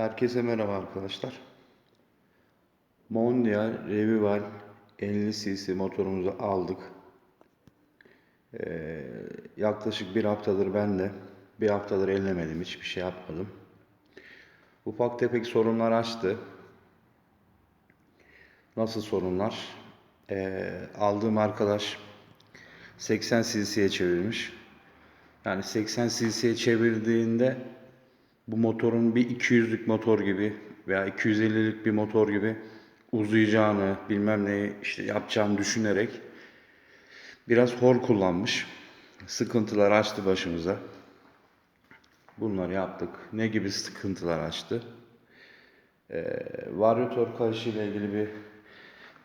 Herkese merhaba arkadaşlar. Mondial Revival 50 cc motorumuzu aldık. Ee, yaklaşık bir haftadır ben de bir haftadır ellemedim, hiçbir şey yapmadım. Ufak tefek sorunlar açtı. Nasıl sorunlar? Ee, aldığım arkadaş 80 cc'ye çevirmiş. Yani 80 cc'ye çevirdiğinde bu motorun bir 200'lük motor gibi veya 250'lik bir motor gibi uzayacağını, bilmem neyi işte yapacağını düşünerek biraz hor kullanmış. Sıkıntılar açtı başımıza. Bunları yaptık. Ne gibi sıkıntılar açtı? Ee, varyatör kayışı ile ilgili bir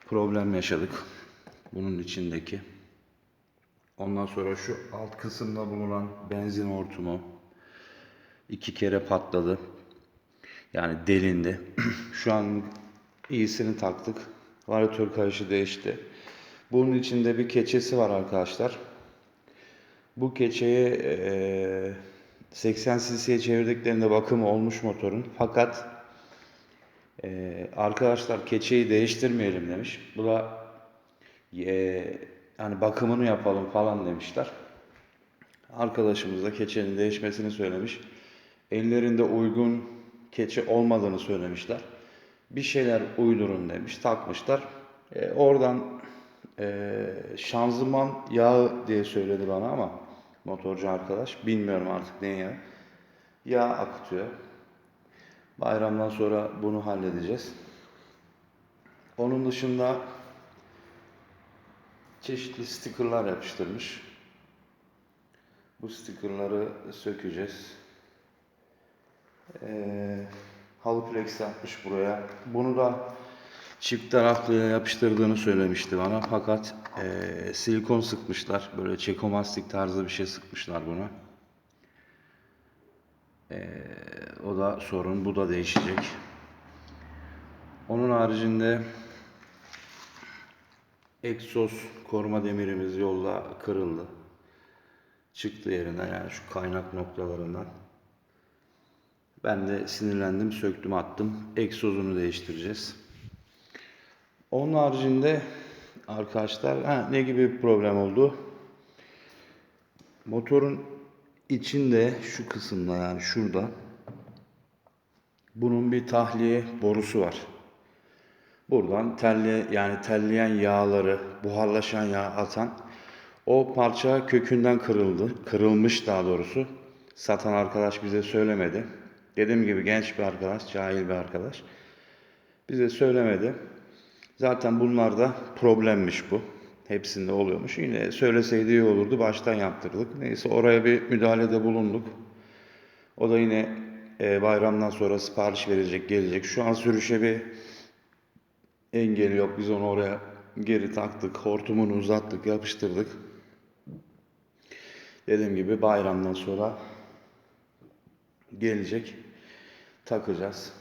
problem yaşadık. Bunun içindeki. Ondan sonra şu alt kısımda bulunan benzin hortumu iki kere patladı. Yani delindi. Şu an iyisini taktık. Varyatör kayışı değişti. Bunun içinde bir keçesi var arkadaşlar. Bu keçeyi eee 80 cc'ye çevirdiklerinde bakımı olmuş motorun. Fakat eee, arkadaşlar keçeyi değiştirmeyelim demiş. Bu da eee, yani bakımını yapalım falan demişler. Arkadaşımız da keçenin değişmesini söylemiş. Ellerinde uygun keçe olmadığını söylemişler. Bir şeyler uydurun demiş, takmışlar. E, oradan e, şanzıman yağı diye söyledi bana ama motorcu arkadaş. Bilmiyorum artık ne yağı. Yağ akıtıyor. Bayramdan sonra bunu halledeceğiz. Onun dışında çeşitli stickerlar yapıştırmış. Bu stickerları sökeceğiz. Ee, halı flex yapmış buraya. Bunu da çift taraflı yapıştırdığını söylemişti bana. Fakat ee, silikon sıkmışlar. Böyle çekomastik tarzı bir şey sıkmışlar buna. Ee, o da sorun. Bu da değişecek. Onun haricinde egzoz koruma demirimiz yolda kırıldı. Çıktı yerinden yani şu kaynak noktalarından. Ben de sinirlendim, söktüm, attım. Egzozunu değiştireceğiz. Onun haricinde arkadaşlar ha, ne gibi bir problem oldu? Motorun içinde şu kısımda yani şurada bunun bir tahliye borusu var. Buradan telli yani terleyen yağları, buharlaşan yağ atan o parça kökünden kırıldı. Kırılmış daha doğrusu. Satan arkadaş bize söylemedi. Dediğim gibi genç bir arkadaş, cahil bir arkadaş. Bize söylemedi. Zaten bunlarda problemmiş bu. Hepsinde oluyormuş. Yine söyleseydi iyi olurdu. Baştan yaptırdık. Neyse oraya bir müdahalede bulunduk. O da yine e, bayramdan sonra sipariş verecek, gelecek. Şu an sürüşe bir engeli yok. Biz onu oraya geri taktık. Hortumunu uzattık, yapıştırdık. Dediğim gibi bayramdan sonra gelecek. Takacağız.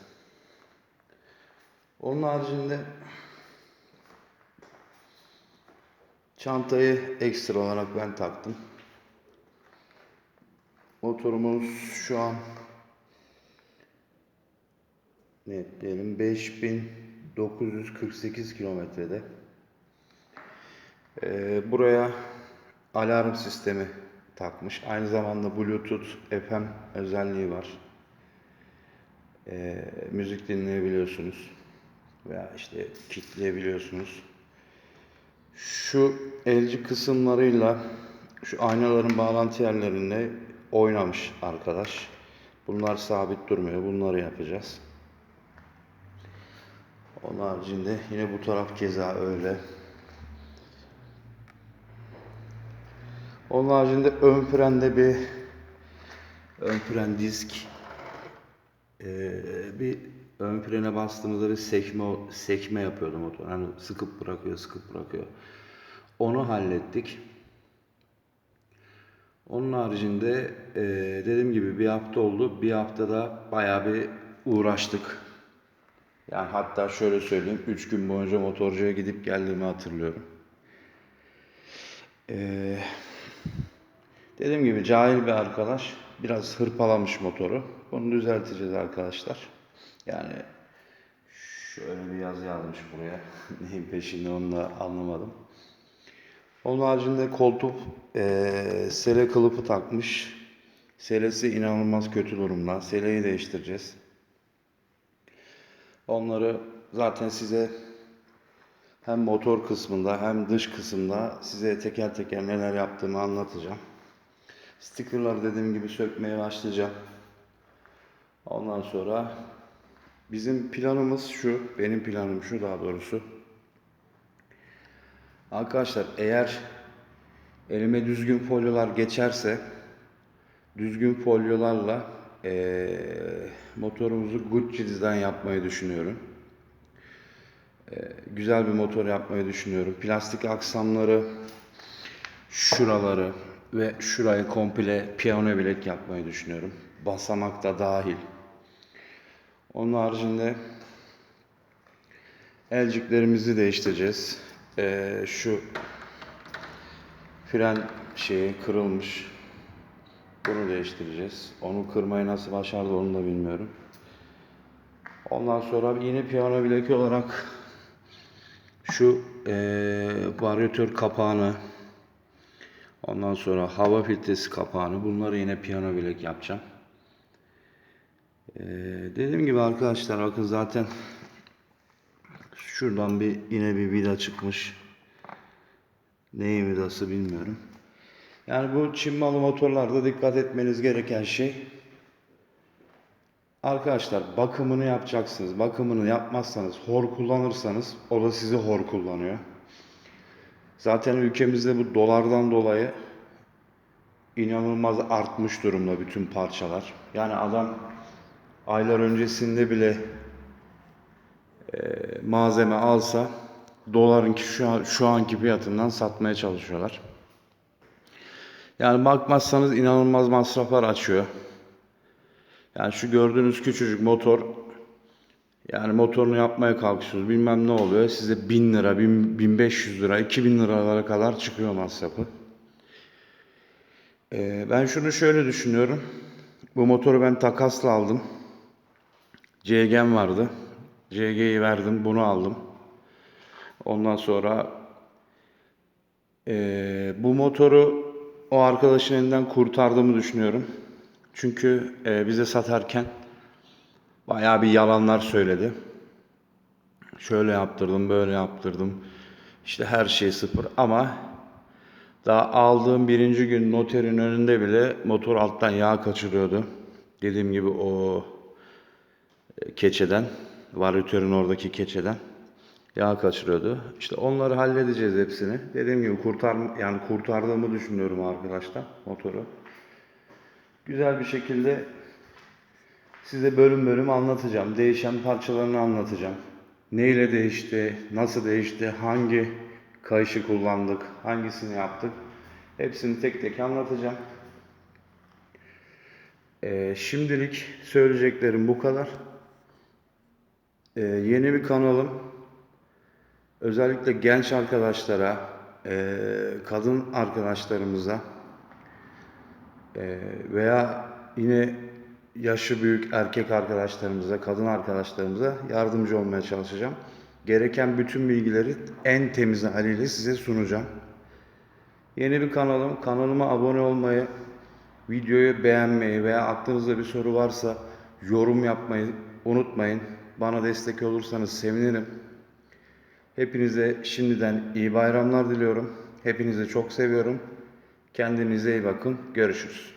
Onun haricinde çantayı ekstra olarak ben taktım. Motorumuz şu an ne diyelim 5948 kilometrede. Ee, buraya alarm sistemi takmış. Aynı zamanda Bluetooth FM özelliği var. Ee, müzik dinleyebiliyorsunuz veya işte kitleyebiliyorsunuz. Şu elci kısımlarıyla şu aynaların bağlantı yerlerinde oynamış arkadaş. Bunlar sabit durmuyor. Bunları yapacağız. Onun haricinde yine bu taraf keza öyle. Onun haricinde ön frende bir ön fren disk ee, bir ön frene bastığımızda bir sekme sekme yapıyordu motor. Hani sıkıp bırakıyor, sıkıp bırakıyor. Onu hallettik. Onun haricinde e, dediğim gibi bir hafta oldu. Bir haftada bayağı bir uğraştık. Yani hatta şöyle söyleyeyim. Üç gün boyunca motorcuya gidip geldiğimi hatırlıyorum. Ee, dediğim gibi cahil bir arkadaş. Biraz hırpalamış motoru. Bunu düzelteceğiz arkadaşlar. Yani şöyle bir yazı yazmış buraya. Neyin peşinde onu da anlamadım. Onun haricinde koltuk eee sele kılıfı takmış. Selesi inanılmaz kötü durumda. Seleyi değiştireceğiz. Onları zaten size hem motor kısmında hem dış kısımda size teker teker neler yaptığımı anlatacağım. Stickerları dediğim gibi sökmeye başlayacağım. Ondan sonra bizim planımız şu, benim planım şu daha doğrusu. Arkadaşlar eğer elime düzgün folyolar geçerse düzgün folyolarla eee, motorumuzu Gucci'den yapmayı düşünüyorum. Eee, güzel bir motor yapmayı düşünüyorum. Plastik aksamları, şuraları ve şurayı komple piyano bilek yapmayı düşünüyorum. Basamak da dahil. Onun haricinde elciklerimizi değiştireceğiz. Eee, şu fren şeyi kırılmış. Bunu değiştireceğiz. Onu kırmayı nasıl başardı onu da bilmiyorum. Ondan sonra yine piyano bileki olarak şu eee varyatör kapağını ondan sonra hava filtresi kapağını bunları yine piyano bilek yapacağım. Eee, dediğim gibi arkadaşlar bakın zaten şuradan bir yine bir vida çıkmış. Neyin vidası bilmiyorum. Yani bu Çin malı motorlarda dikkat etmeniz gereken şey Arkadaşlar bakımını yapacaksınız. Bakımını yapmazsanız, hor kullanırsanız o da sizi hor kullanıyor. Zaten ülkemizde bu dolardan dolayı inanılmaz artmış durumda bütün parçalar. Yani adam aylar öncesinde bile e, malzeme alsa doların şu, an, şu anki fiyatından satmaya çalışıyorlar. Yani bakmazsanız inanılmaz masraflar açıyor. Yani şu gördüğünüz küçücük motor yani motorunu yapmaya kalkışıyorsunuz bilmem ne oluyor size 1000 lira, 1000, 1500 lira, 2000 liralara kadar çıkıyor masrafı. Ee, ben şunu şöyle düşünüyorum. Bu motoru ben takasla aldım. CG'm vardı. CG'yi verdim bunu aldım. Ondan sonra ee, bu motoru o arkadaşın elinden kurtardığımı düşünüyorum. Çünkü e, bize satarken bayağı bir yalanlar söyledi. Şöyle yaptırdım, böyle yaptırdım. İşte her şey sıfır ama daha aldığım birinci gün noterin önünde bile motor alttan yağ kaçırıyordu. Dediğim gibi o e, keçeden, varyatörün oradaki keçeden yağ kaçırıyordu. İşte onları halledeceğiz hepsini. Dediğim gibi kurtar yani kurtardığımı düşünüyorum arkadaşlar motoru. Güzel bir şekilde size bölüm bölüm anlatacağım. Değişen parçalarını anlatacağım. Ne ile değişti, nasıl değişti, hangi kayışı kullandık, hangisini yaptık. Hepsini tek tek anlatacağım. Ee, şimdilik söyleyeceklerim bu kadar. Ee, yeni bir kanalım. Özellikle genç arkadaşlara, e, kadın arkadaşlarımıza e, veya yine yaşı büyük erkek arkadaşlarımıza, kadın arkadaşlarımıza yardımcı olmaya çalışacağım. Gereken bütün bilgileri en temiz haliyle size sunacağım. Yeni bir kanalım. Kanalıma abone olmayı, videoyu beğenmeyi veya aklınızda bir soru varsa yorum yapmayı unutmayın. Bana destek olursanız sevinirim. Hepinize şimdiden iyi bayramlar diliyorum. Hepinizi çok seviyorum. Kendinize iyi bakın. Görüşürüz.